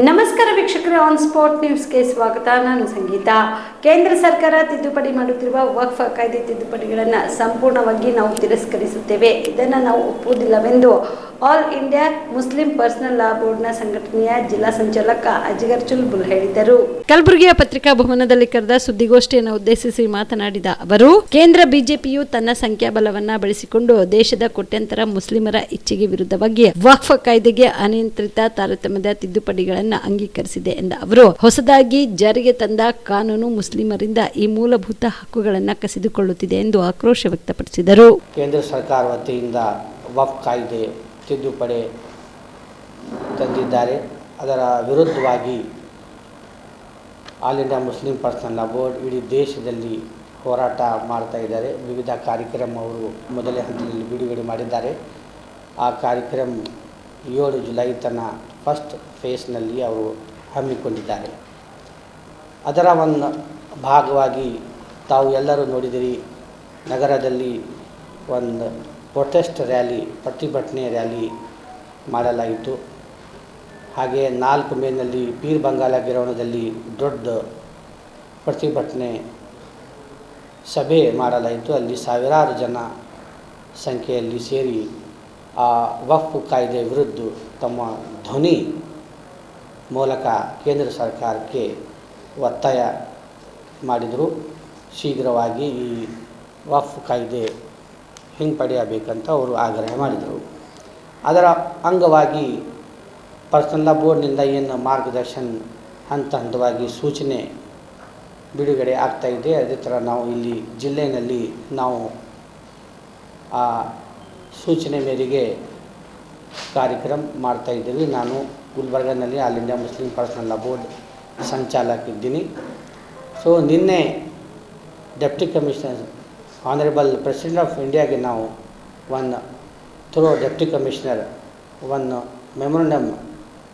ನಮಸ್ಕಾರ ವೀಕ್ಷಕರೇ on spot ನ್ಯೂಸ್ಗೆ ಸ್ವಾಗತ. ನಾನು ಸಂಗೀತ. ಕೇಂದ್ರ ಸರ್ಕಾರ ತಿದ್ದುಪಡಿ ಮಾಡುತ್ತಿರುವ ವಕ್ಫ್ ಕಾಯ್ದೆ ತಿದ್ದುಪಡಿಗಳನ್ನು ಸಂಪೂರ್ಣವಾಗಿ ನಾವು ತಿರಸ್ಕರಿಸುತ್ತೇವೆ. ಇದನ್ನು ನಾವು ಒಪ್ಪುವುದಿಲ್ಲವೆಂದು all India Muslim personal law ಬೋರ್ಡ್ನ ಸಂಘಟನೆಯ ಜಿಲ್ಲಾ ಸಂಚಾಲಕ ಅಜಿಗರ್ ಚುಲ್ಬುಲ್ ಹೇಳಿದರು. ಕಲಬುರಗಿಯ ಪತ್ರಿಕಾ ಭವನದಲ್ಲಿ ಕರೆದ ಸುದ್ದಿಗೋಷ್ಠಿಯನ್ನು ಉದ್ದೇಶಿಸಿ ಮಾತನಾಡಿದ ಅವರು ಕೇಂದ್ರ ಬಿಜೆಪಿಯು ತನ್ನ ಸಂಖ್ಯಾಬಲವನ್ನ ಬಳಸಿಕೊಂಡು ದೇಶದ ಕೋಟ್ಯಂತರ ಮುಸ್ಲಿಮರ ಇಚ್ಛೆಗೆ ವಿರುದ್ಧವಾಗಿ ವಕ್ಫ್ ಕಾಯ್ದೆಗೆ ಅನಿಯಂತ್ರಿತ ತಾರತಮ್ಯದ ತಿದ್ದುಪಡಿಗಳನ್ನು ಅಂಗೀಕರಿಸಿದೆ ಎಂದ ಅವರು ಹೊಸದಾಗಿ ಜಾರಿಗೆ ತಂದ ಕಾನೂನು ಮುಸ್ಲಿಮರಿಂದ ಈ ಮೂಲಭೂತ ಹಕ್ಕುಗಳನ್ನು ಕಸಿದುಕೊಳ್ಳುತ್ತಿದೆ ಎಂದು ಆಕ್ರೋಶ ವ್ಯಕ್ತಪಡಿಸಿದರು. ಕೇಂದ್ರ ಸರ್ಕಾರ ವತಿಯಿಂದ ವಕ್ಫ್ ಕಾಯ್ದೆ ತಿದ್ದುಪಡಿ ತಂದಿದ್ದಾರೆ. ಅದರ ವಿರುದ್ಧವಾಗಿ all India Muslim personal board ಇಡೀ ದೇಶದಲ್ಲಿ ಹೋರಾಟ ಮಾಡ್ತಾ ಇದ್ದಾರೆ. ವಿವಿಧ ಕಾರ್ಯಕ್ರಮ ಅವರು ಮೊದಲೇ ಹಂತದಲ್ಲಿ ಬಿಡುಗಡೆ ಮಾಡಿದ್ದಾರೆ. ಆ ಕಾರ್ಯಕ್ರಮ ಏಳು ಜುಲೈ ತನ್ನ ಫಸ್ಟ್ ಫೇಸ್ನಲ್ಲಿ ಅವರು ಹಮ್ಮಿಕೊಂಡಿದ್ದಾರೆ. ಅದರ ಒಂದು ಭಾಗವಾಗಿ ತಾವು ಎಲ್ಲರೂ ನೋಡಿದಿರಿ, ನಗರದಲ್ಲಿ ಒಂದು ಪ್ರೊಟೆಸ್ಟ್ ರ್ಯಾಲಿ ಪ್ರತಿಭಟನೆ ರ್ಯಾಲಿ ಮಾಡಲಾಯಿತು ಹಾಗೆ ನಾಲ್ಕು ಮೇನಲ್ಲಿ ಪೀರ್ ಬಂಗಾಲ ಗಿರೋಣದಲ್ಲಿ ದೊಡ್ಡ ಪ್ರತಿಭಟನೆ ಸಭೆ ಮಾಡಲಾಯಿತು ಅಲ್ಲಿ ಸಾವಿರಾರು ಜನ ಸಂಖ್ಯೆಯಲ್ಲಿ ಸೇರಿ ಆ ವಕ್ಫ್ ಕಾಯ್ದೆ ವಿರುದ್ಧ ತಮ್ಮ ಧ್ವನಿ ಮೂಲಕ ಕೇಂದ್ರ ಸರ್ಕಾರಕ್ಕೆ ಒತ್ತಾಯ ಮಾಡಿದರು. ಶೀಘ್ರವಾಗಿ ಈ ವಫ್ ಕಾಯ್ದೆ ಹಿಂಪಡೆಯಬೇಕಂತ ಅವರು ಆಗ್ರಹ ಮಾಡಿದರು. ಅದರ ಅಂಗವಾಗಿ ಪರ್ಸನಲ್ ಬೋರ್ಡ್ನಿಂದ ಏನು ಮಾರ್ಗದರ್ಶನ ಹಂತ ಹಂತವಾಗಿ ಸೂಚನೆ ಬಿಡುಗಡೆ ಆಗ್ತಾ ಇದೆ, ಅದೇ ಥರ ನಾವು ಇಲ್ಲಿ ಜಿಲ್ಲೆಯಲ್ಲಿ ನಾವು ಆ ಸೂಚನೆ ಮೇರೆಗೆ ಕಾರ್ಯಕ್ರಮ ಮಾಡ್ತಾ ಇದ್ದೀವಿ. ನಾನು ಗುಲ್ಬರ್ಗನಲ್ಲಿ all India Muslim personal board ಸಂಚಾಲಕ ಇದ್ದೀನಿ. ಸೊ, ನಿನ್ನೆ deputy commissioner honourable president of ಇಂಡಿಯಾಗೆ ನಾವು ಒನ್ ಥ್ರೋ ಡೆಪ್ಟಿ ಕಮಿಷನರ್ ಒಂದು ಮೆಮೊರಂಡಮ್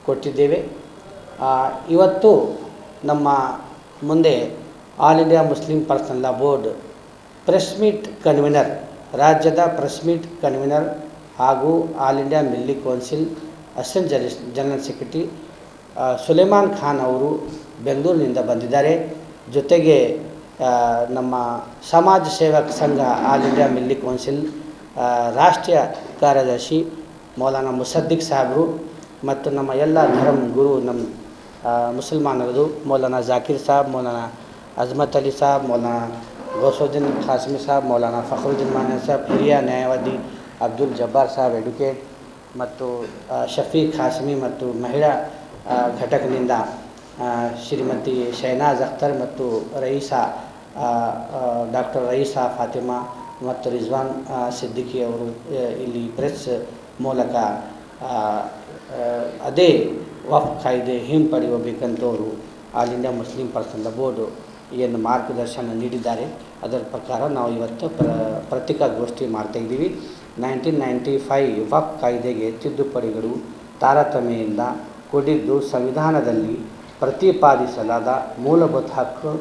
ಕೊಟ್ಟಿದ್ದೇವೆ. ಇವತ್ತು ನಮ್ಮ ಮುಂದೆ all India Muslim personal law board press meet convener ರಾಜ್ಯದ ಪ್ರೆಸ್ ಮೀಟ್ ಕನ್ವೀನರ್ ಹಾಗೂ all India Milli council assistant ಜನ ಜನರಲ್ ಸೆಕ್ರೆಟರಿ ಸುಲೇಮಾನ್ ಖಾನ್ ಅವರು ಬೆಂಗಳೂರಿನಿಂದ ಬಂದಿದ್ದಾರೆ. ಜೊತೆಗೆ ನಮ್ಮ ಸಮಾಜ ಸೇವಕ ಸಂಘ ಆಲ್ ಇಂಡಿಯಾ ಮಿಲ್ಲಿ ಕೌನ್ಸಿಲ್ ರಾಷ್ಟ್ರೀಯ ಕಾರ್ಯದರ್ಶಿ ಮೌಲಾನಾ ಮುಸದ್ದಿಕ್ ಸಾಹೇಬರು ಮತ್ತು ನಮ್ಮ ಎಲ್ಲ ಧರ್ಮ ಗುರು ನಮ್ಮ ಮುಸಲ್ಮಾನರದು ಮೌಲಾನಾ ಜಾಕಿರ್ ಸಾಬ್ ಮೌಲಾನಾ ಅಜ್ಮತ್ ಅಲಿ ಸಾಬ್ ಮೌಲಾನಾ ಗೌಸುದ್ದೀನ್ ಖಾಸ್ಮಿ ಸಾಬ್ ಮೌಲಾನಾ ಫಖರುದ್ದೀನ್ ಮಾನ್ಯ ಸಾಬ್ ಹಿರಿಯ ನ್ಯಾಯವಾದಿ ಅಬ್ದುಲ್ ಜಬ್ಬಾರ್ ಸಾಬ್ ಎಡ್ಯುಕೇಟ್ ಮತ್ತು ಶಫೀ ಶಫೀಕ್ ಖಾಸ್ಮಿ ಮತ್ತು ಮಹಿಳಾ ಘಟಕದಿಂದ ಶ್ರೀಮತಿ ಶೈನಾಜ್ ಅಖ್ತರ್ ಮತ್ತು ರಯೀಸಾ ಡಾಕ್ಟರ್ ರಯೀಸಾ ಫಾತಿಮಾ ಮತ್ತು ರಿಜ್ವಾನ್ ಸಿದ್ದಿಕಿ ಅವರು ಇಲ್ಲಿ ಪ್ರೆಸ್ ಮೂಲಕ ಅದೇ ವಫ್ ಕಾಯ್ದೆ ಹಿಂಪಡೆಯಬೇಕಂತ ಅವರು all India Muslim personal board ಏನು ಮಾರ್ಗದರ್ಶನ ನೀಡಿದ್ದಾರೆ. ಅದರ ಪ್ರಕಾರ ನಾವು ಇವತ್ತು ಪ್ರ ಪತ್ರಿಕಾಗೋಷ್ಠಿ ಮಾಡ್ತಾ ಇದ್ದೀವಿ. ನೈನ್ಟೀನ್ ನೈಂಟಿ ಫೈವ್ ವಫ್ ಕಾಯ್ದೆಗೆ ತಿದ್ದುಪಡಿಗಳು ತಾರತಮ್ಯದಿಂದ ಕೂಡಿದ್ದು ಸಂವಿಧಾನದಲ್ಲಿ ಪ್ರತಿಪಾದಿಸಲಾದ ಮೂಲಭೂತ ಹಕ್ಕುಗಳು